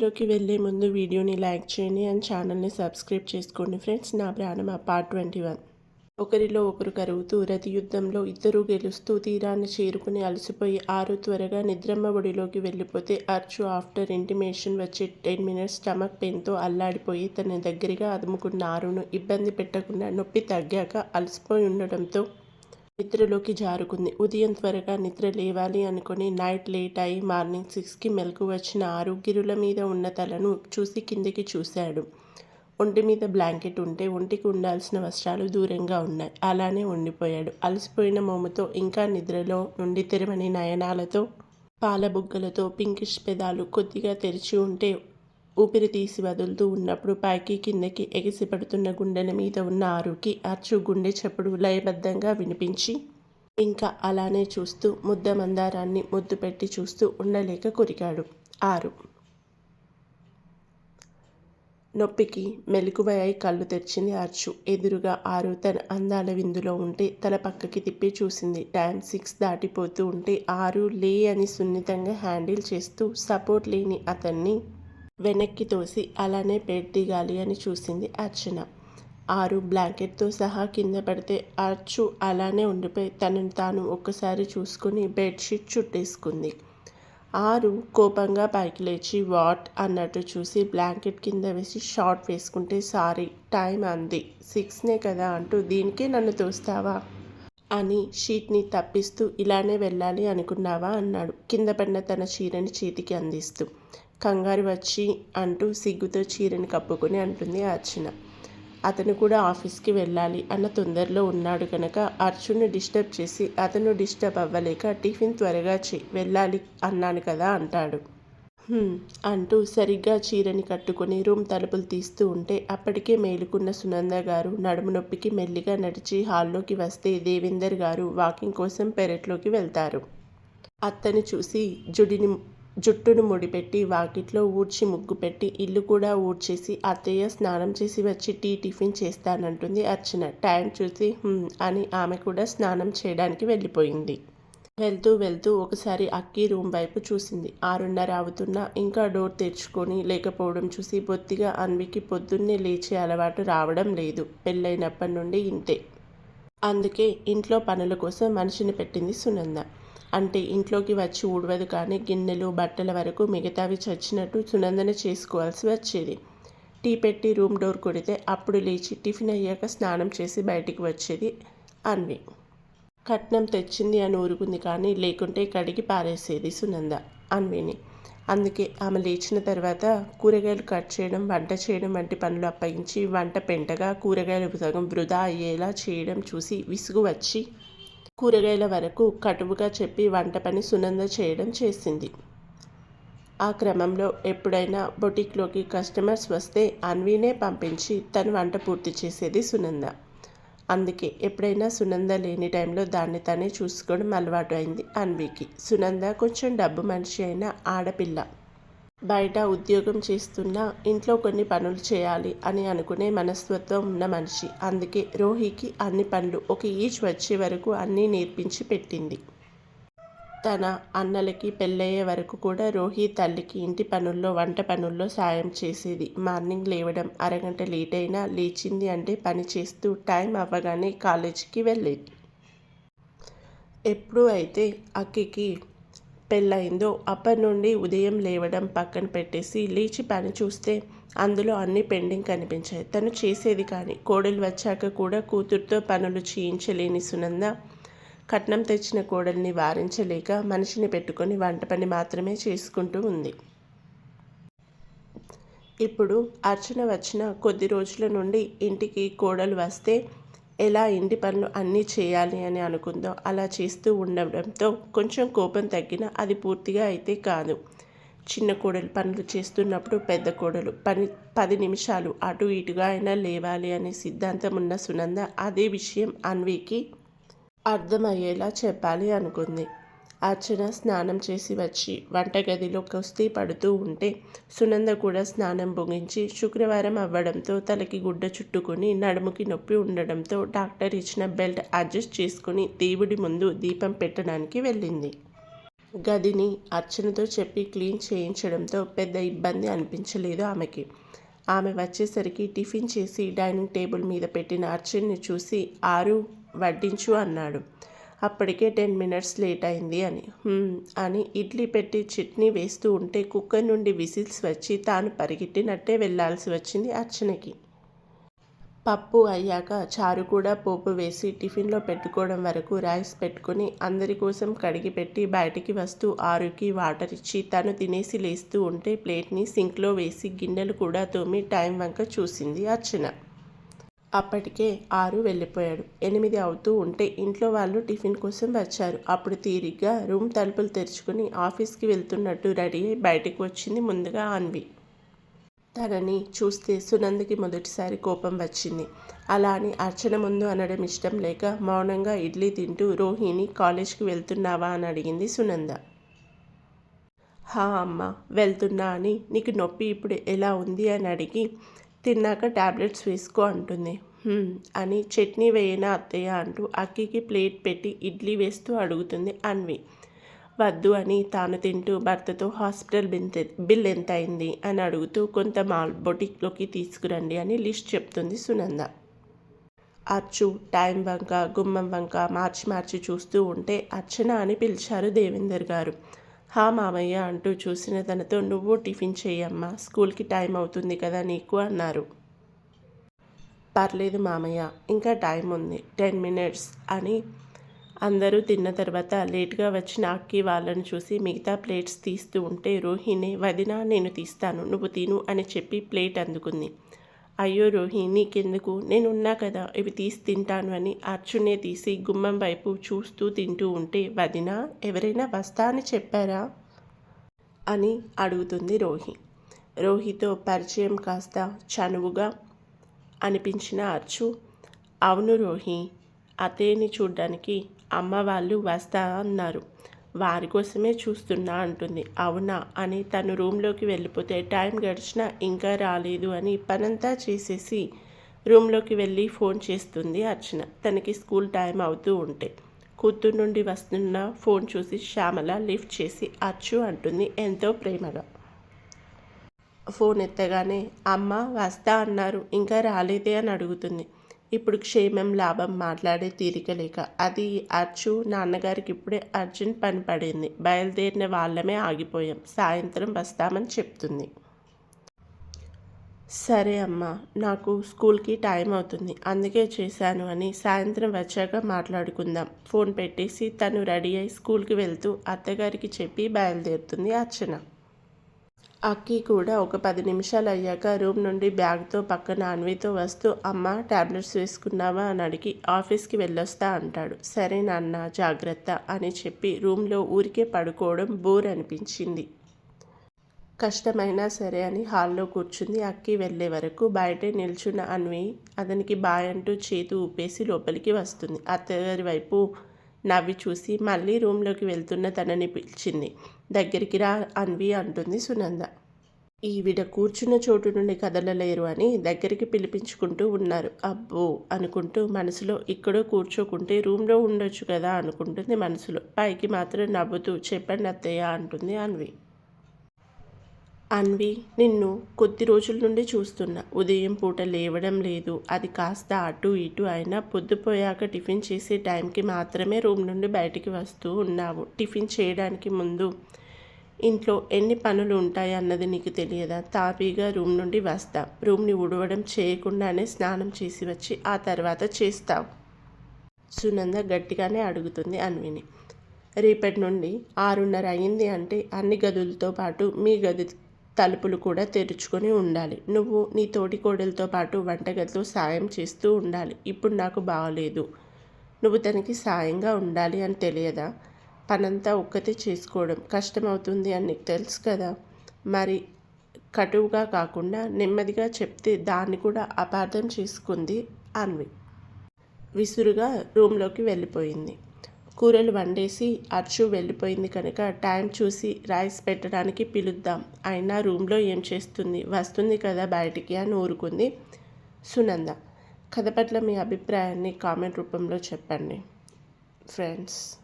లోకి వెళ్ళే ముందు వీడియోని లైక్ చేయండి అండ్ ఛానల్ని సబ్స్క్రైబ్ చేసుకోండి ఫ్రెండ్స్. నా ప్రాణం పార్ట్ ట్వంటీ వన్. ఒకరిలో ఒకరు కరుగుతూ రతి యుద్ధంలో ఇద్దరు గెలుస్తూ తీరాన్ని చేరుకుని అలసిపోయి ఆరు త్వరగా నిద్రమ్మ ఒడిలోకి వెళ్ళిపోతే అర్చు ఆఫ్టర్ ఇంటిమేషన్ వచ్చి టెన్ మినిట్స్ స్టమక్ పెయిన్తో అల్లాడిపోయి తన దగ్గరగా అదుముకున్న ఆరును ఇబ్బంది పెట్టకుండా నొప్పి తగ్గాక అలసిపోయి ఉండడంతో నిద్రలోకి జారుకుంది. ఉదయం త్వరగా నిద్ర లేవాలి అనుకుని నైట్ లేట్ అయి మార్నింగ్ సిక్స్కి మెలకు వచ్చిన ఆరు మీద ఉన్న తలను చూసి కిందికి చూశాడు. ఒంటి మీద బ్లాంకెట్ ఉంటే ఒంటికి ఉండాల్సిన వస్త్రాలు దూరంగా ఉన్నాయి. అలానే ఉండిపోయాడు. అలసిపోయిన మోముతో ఇంకా నిద్రలో నుండి తెరవని నయనాలతో పాలబుగ్గలతో పింకిష్ పెదాలు కొద్దిగా తెరిచి ఉంటే ఊపిరి తీసి వదులుతూ ఉన్నప్పుడు పైకి కిందకి ఎగిసిపడుతున్న గుండెల మీద ఉన్న ఆరుకి అచ్చు గుండె చప్పుడు లయబద్ధంగా వినిపించి ఇంకా అలానే చూస్తూ ముద్ద మందారాన్ని ముద్దు పెట్టి చూస్తూ ఉండలేక కొరికాడు ఆరు. నొప్పికి మెలకువై కళ్ళు తెరిచింది అర్చు ఎదురుగా ఆరు తన అందాల విందులో ఉంటే తల పక్కకి తిప్పి చూసింది. టైం సిక్స్ దాటిపోతూ ఉంటే ఆరు లే అని సున్నితంగా హ్యాండిల్ చేస్తూ సపోర్ట్ లేని అతన్ని వెనక్కి తోసి అలానే బెడ్ దిగాలి అని చూసింది అర్చన. ఆరు బ్లాంకెట్తో సహా కింద పడితే అర్చు అలానే ఉండిపోయి తనను తాను ఒక్కసారి చూసుకుని బెడ్షీట్ చుట్టేసుకుంది. ఆరు కోపంగా పైకి లేచి వాట్? అన్నట్టు చూసి బ్లాంకెట్ కింద వేసి షార్ట్ వేసుకుంటే సారీ టైం అంది. సిక్స్నే కదా అంటూ దీనికే నన్ను తోస్తావా? అని షీట్ని తప్పిస్తూ ఇలానే వెళ్ళాలి అనుకున్నావా? అన్నాడు. కింద పడిన తన చీరని చేతికి అందిస్తూ. కంగారు వచ్చి అంటూ సిగ్గుతో చీరని కప్పుకొని అంటుంది అర్చన. అతను కూడా ఆఫీస్కి వెళ్ళాలి అన్న తొందరలో ఉన్నాడు కనుక అర్జున్ను డిస్టర్బ్ చేసి అతను డిస్టర్బ్ అవ్వలేక టిఫిన్ త్వరగా చే వెళ్ళాలి అన్నాను కదా అంటాడు. అంటూ సరిగ్గా చీరని కట్టుకుని రూమ్ తలుపులు తీస్తూ ఉంటే అప్పటికే మేలుకున్న సునంద గారు నడుము నొప్పికి మెల్లిగా నడిచి హాల్లోకి వస్తే దేవేందర్ గారు వాకింగ్ కోసం పెరట్లోకి వెళ్తారు. అత్తని చూసి జుడిని జుట్టును ముడిపెట్టి వాకిట్లో ఊడ్చి ముగ్గు పెట్టి ఇల్లు కూడా ఊడ్చేసి అత్తయ్య స్నానం చేసి వచ్చి టీ టిఫిన్ చేస్తానంటుంది అర్చన. టైం చూసి అని ఆమె కూడా స్నానం చేయడానికి వెళ్ళిపోయింది. వెళ్తూ వెళ్తూ ఒకసారి అక్కి రూమ్ వైపు చూసింది. ఆరున్నర అవుతున్నా ఇంకా డోర్ తెరుచుకొని లేకపోవడం చూసి బొత్తిగా అన్వికి పొద్దున్నే లేచే అలవాటు రావడం లేదు. పెళ్ళైనప్పటి నుండి ఇంతే. అందుకే ఇంట్లో పనుల కోసం మనిషిని పెట్టింది సునంద. అంటే ఇంట్లోకి వచ్చి ఊడవదు కానీ గిన్నెలు బట్టల వరకు మిగతావి చచ్చినట్టు సునందన చేసుకోవాల్సి వచ్చేది. టీ పెట్టి రూమ్ డోర్ కొడితే అప్పుడు లేచి టిఫిన్ అయ్యాక స్నానం చేసి బయటికి వచ్చేది అన్వి. కట్నం తెచ్చింది అని ఊరుకుంది కానీ లేకుంటే కడిగి పారేసేది సునంద అన్విని. అందుకే ఆమె లేచిన తర్వాత కూరగాయలు కట్ చేయడం వంట చేయడం వంటి పనులు అప్పగించి వంట పెంటగా కూరగాయలు సగం వృధా అయ్యేలా చేయడం చూసి విసుగు వచ్చి కూరగాయల వరకు కటువుగా చెప్పి వంట పని సునంద చేయడం చేసింది. ఆ క్రమంలో ఎప్పుడైనా బొటిక్లోకి కస్టమర్స్ వస్తే అన్వీనే పంపించి తను వంట పూర్తి చేసేది సునంద. అందుకే ఎప్పుడైనా సునంద లేని టైంలో దాన్ని తనే చూసుకోవడం అలవాటు అయింది అన్వీకి. సునంద కొంచెం డబ్బు మనిషి అయిన ఆడపిల్ల. బయట ఉద్యోగం చేస్తున్నా ఇంట్లో కొన్ని పనులు చేయాలి అని అనుకునే మనస్తత్వం ఉన్న మనిషి. అందుకే రోహికి అన్ని పనులు ఒక ఈచ్ వచ్చే వరకు అన్నీ నేర్పించి పెట్టింది. తన అన్నలకి పెళ్ళయ్యే వరకు కూడా రోహి తల్లికి ఇంటి పనుల్లో వంట పనుల్లో సాయం చేసేది. మార్నింగ్ లేవడం అరగంట లేట్ అయినా లేచింది అంటే పని చేస్తూ టైం అవ్వగానే కాలేజీకి వెళ్ళేది. ఎప్పుడు అయితే అక్కికి పెళ్ళయిందో అప్పటి నుండి ఉదయం లేవడం పక్కన పెట్టేసి లేచి పని చూస్తే అందులో అన్ని పెండింగ్ కనిపించాయి. తను చేసేది కానీ కోడలు వచ్చాక కూడా కూతురుతో పనులు చేయించలేని సునంద కట్నం తెచ్చిన కోడల్ని వారించలేక మనిషిని పెట్టుకొని వంట పని మాత్రమే చేసుకుంటూ ఉంది. ఇప్పుడు అర్చన వచ్చిన కొద్ది రోజుల నుండి ఇంటికి కోడలు వస్తే ఎలా ఇంటి పనులు అన్నీ చేయాలి అని అనుకుందో అలా చేస్తూ ఉండడంతో కొంచెం కోపం తగ్గినా అది పూర్తిగా అయితే కాదు. చిన్న కోడలు పనులు చేస్తున్నప్పుడు పెద్ద కోడలు పని పది నిమిషాలు అటు ఇటుగా అయినా లేవాలి అనే సిద్ధాంతం ఉన్న సునంద అదే విషయం అన్వికి అర్థమయ్యేలా చెప్పాలి అనుకుంది. అర్చన స్నానం చేసి వచ్చి వంటగదిలో కుస్తీ పడుతూ ఉంటే సునంద కూడా స్నానం ముగించి శుక్రవారం అవ్వడంతో తలకి గుడ్డ చుట్టుకుని నడుముకి నొప్పి ఉండడంతో డాక్టర్ ఇచ్చిన బెల్ట్ అడ్జస్ట్ చేసుకుని దేవుడి ముందు దీపం పెట్టడానికి వెళ్ళింది. గదిని అర్చనతో చెప్పి క్లీన్ చేయించడంతో పెద్ద ఇబ్బంది అనిపించలేదు ఆమెకి. ఆమె వచ్చేసరికి టిఫిన్ చేసి డైనింగ్ టేబుల్ మీద పెట్టిన అర్చన్ని చూసి ఆరు వడ్డించు అన్నాడు. అప్పటికే టెన్ మినిట్స్ లేట్ అయింది అని. అని ఇడ్లీ పెట్టి చట్నీ వేస్తూ ఉంటే కుక్కర్ నుండి విసిల్స్ వచ్చి తాను పరిగెట్టినట్టే వెళ్ళాల్సి వచ్చింది అర్చనకి. పప్పు అయ్యాక చారు కూడా పోపు వేసి టిఫిన్లో పెట్టుకోవడం వరకు రైస్ పెట్టుకుని అందరి కోసం కడిగి పెట్టి బయటికి వస్తూ ఆరుకి వాటర్ ఇచ్చి తను తినేసి లేస్తూ ఉంటే ప్లేట్ని సింక్లో వేసి గిన్నెలు కూడా తోమి టైం వంక చూసింది అర్చన. అప్పటికే ఆరు వెళ్ళిపోయాడు. ఎనిమిది అవుతూ ఉంటే ఇంట్లో వాళ్ళు టిఫిన్ కోసం వచ్చారు. అప్పుడు తీరిగ్గా రూమ్ తలుపులు తెరుచుకుని ఆఫీస్కి వెళ్తున్నట్టు రెడీ అయి బయటకు వచ్చింది ముందుగా అన్వి. తనని చూస్తే సునందకి మొదటిసారి కోపం వచ్చింది. అలా అని అర్చన ముందు అనడం ఇష్టం లేక మౌనంగా ఇడ్లీ తింటూ రోహిణి కాలేజ్కి వెళ్తున్నావా అని అడిగింది సునంద. హా అమ్మ వెళ్తున్నా అని నీకు నొప్పి ఇప్పుడు ఎలా ఉంది అని అడిగి తిన్నాక టాబ్లెట్స్ వేసుకో అంటుంది. అని చట్నీ వేయనా అత్తయ్య అంటూ అక్కికి ప్లేట్ పెట్టి ఇడ్లీ వేస్తూ అడుగుతుంది అన్వి. వద్దు అని తాను తింటూ భర్తతో హాస్పిటల్ బిల్ బిల్ ఎంత అయింది అని అడుగుతూ కొంత మాల్ బొటిక్లోకి తీసుకురండి అని లిస్ట్ చెప్తుంది సునంద. అచ్చు టైం వంక గుమ్మం వంక మార్చి మార్చి చూస్తూ ఉంటే అర్చన అని పిలిచారు దేవేందర్ గారు. హా మామయ్య అంటూ చూసిన తనతో నువ్వు టిఫిన్ చేయమ్మా స్కూల్కి టైం అవుతుంది కదా నీకు అన్నారు. పర్లేదు మామయ్య ఇంకా టైం ఉంది టెన్ మినిట్స్ అని అందరూ తిన్న తర్వాత లేట్గా వచ్చిన అక్కి వాళ్ళని చూసి మిగతా ప్లేట్స్ తీస్తూ ఉంటే రోహిణి వదిన నేను తీస్తాను నువ్వు తిను అని చెప్పి ప్లేట్ అందుకుంది. అయ్యో రోహి నీకెందుకు? నేను ఉన్నా కదా ఇవి తీసి తింటాను అని అర్చునే తీసి గుమ్మం వైపు చూస్తూ తింటూ ఉంటే వదిన ఎవరైనా వస్తా అని చెప్పారా? అని అడుగుతుంది రోహి. రోహితో పరిచయం కాస్త చనువుగా అనిపించిన అర్చు అవును రోహి అతేని చూడ్డానికి అమ్మ వాళ్ళు వస్తా అన్నారు. వారి కోసమే చూస్తున్నా అంటుంది. అవునా? అని తను రూమ్లోకి వెళ్ళిపోతే టైం గడిచినా ఇంకా రాలేదు అని పనంతా చేసేసి రూమ్లోకి వెళ్ళి ఫోన్ చేస్తుంది అర్చన. తనకి స్కూల్ టైం అవుతూ ఉంటే. కూతురు నుండి వస్తున్న ఫోన్ చూసి శ్యామల లిఫ్ట్ చేసి అచ్చు అంటుంది ఎంతో ప్రేమగా. ఫోన్ ఎత్తగానే అమ్మ వస్తా అన్నారు. ఇంకా రాలేదే అని అడుగుతుంది. ఇప్పుడు క్షేమం లాభం మాట్లాడే తీరిక లేక అది అచ్చు నాన్నగారికి ఇప్పుడే అర్జెంట్ పని పడింది. బయలుదేరిన వాళ్ళమే ఆగిపోయాం. సాయంత్రం వస్తామని చెప్తుంది. సరే అమ్మా నాకు స్కూల్కి టైం అవుతుంది. అందుకే చేశాను అని సాయంత్రం వచ్చాక మాట్లాడుకుందాం. ఫోన్ పెట్టేసి తను రెడీ అయి స్కూల్కి వెళ్తూ అత్తగారికి చెప్పి బయలుదేరుతుంది అర్చన. అక్కి కూడా ఒక పది నిమిషాలు అయ్యాక రూమ్ నుండి బ్యాగ్తో పక్కన అన్వితో వస్తూ అమ్మ టాబ్లెట్స్ వేసుకున్నావా? అని అడిగి ఆఫీస్కి వెళ్ళొస్తా అంటాడు. సరే నాన్న జాగ్రత్త అని చెప్పి రూమ్లో ఊరికే పడుకోవడం బోర్ అనిపించింది. కష్టమైనా సరే అని హాల్లో కూర్చుంది అక్కి వెళ్ళే వరకు. బయటే నిల్చున్న అన్వి అతనికి బాయ్ అంటూ చేతు ఊపేసి లోపలికి వస్తుంది. అత్తగారి వైపు నవ్వి చూసి మళ్ళీ రూమ్లోకి వెళ్తున్న తనని పిలిచింది. దగ్గరికి రా అన్వి అంటుంది సునంద. ఈవిడ కూర్చున్న చోటు నుండి కదలలేరు అని దగ్గరికి పిలిపించుకుంటూ ఉన్నారు. అబ్బో అనుకుంటూ మనసులో ఇక్కడో కూర్చోకుంటే రూమ్లో ఉండొచ్చు కదా అనుకుంటుంది మనసులో. పైకి మాత్రం నవ్వుతూ చెప్పండి అత్తయ్య అంటుంది అన్వి. అన్వి నిన్ను కొద్ది రోజుల నుండి చూస్తున్నా. ఉదయం పూట లేవడం లేదు. అది కాస్త అటు ఇటు అయినా పొద్దుపోయాక టిఫిన్ చేసే టైంకి మాత్రమే రూమ్ నుండి బయటికి వస్తూ ఉన్నావు. టిఫిన్ చేయడానికి ముందు ఇంట్లో ఎన్ని పనులు ఉంటాయి అన్నది నీకు తెలియదా? తాపీగా రూమ్ నుండి వస్తాం. రూమ్ని ఉడవడం చేయకుండానే స్నానం చేసి వచ్చి ఆ తర్వాత చేస్తావు. సునంద గట్టిగానే అడుగుతుంది అన్విని. రేపటి నుండి ఆరున్నర అయింది అంటే అన్ని గదులతో పాటు మీ గది తలుపులు కూడా తెరుచుకొని ఉండాలి. నువ్వు నీ తోటి కోడలతో పాటు వంటగదిలో సాయం చేస్తూ ఉండాలి. ఇప్పుడు నాకు బాగలేదు నువ్వు తనకి సాయంగా ఉండాలి అని తెలియదా? పనంతా ఒక్కతే చేసుకోవడం కష్టమవుతుంది అని నీకు తెలుసు కదా? మరి కటువుగా కాకుండా నెమ్మదిగా చెప్తే దాన్ని కూడా అపార్థం చేసుకుంది అన్వి. విసురుగా రూమ్లోకి వెళ్ళిపోయింది. కూరలు వండేసి అర్చు వెళ్ళిపోయింది కనుక టైం చూసి రైస్ పెట్టడానికి పిలుద్దాం. అయినా రూమ్లో ఏం చేస్తుంది? వస్తుంది కదా బయటికి అని ఊరుకుంది సునంద. కథ పట్ల మీ అభిప్రాయాన్ని కామెంట్ రూపంలో చెప్పండి. ఫ్రెండ్స్.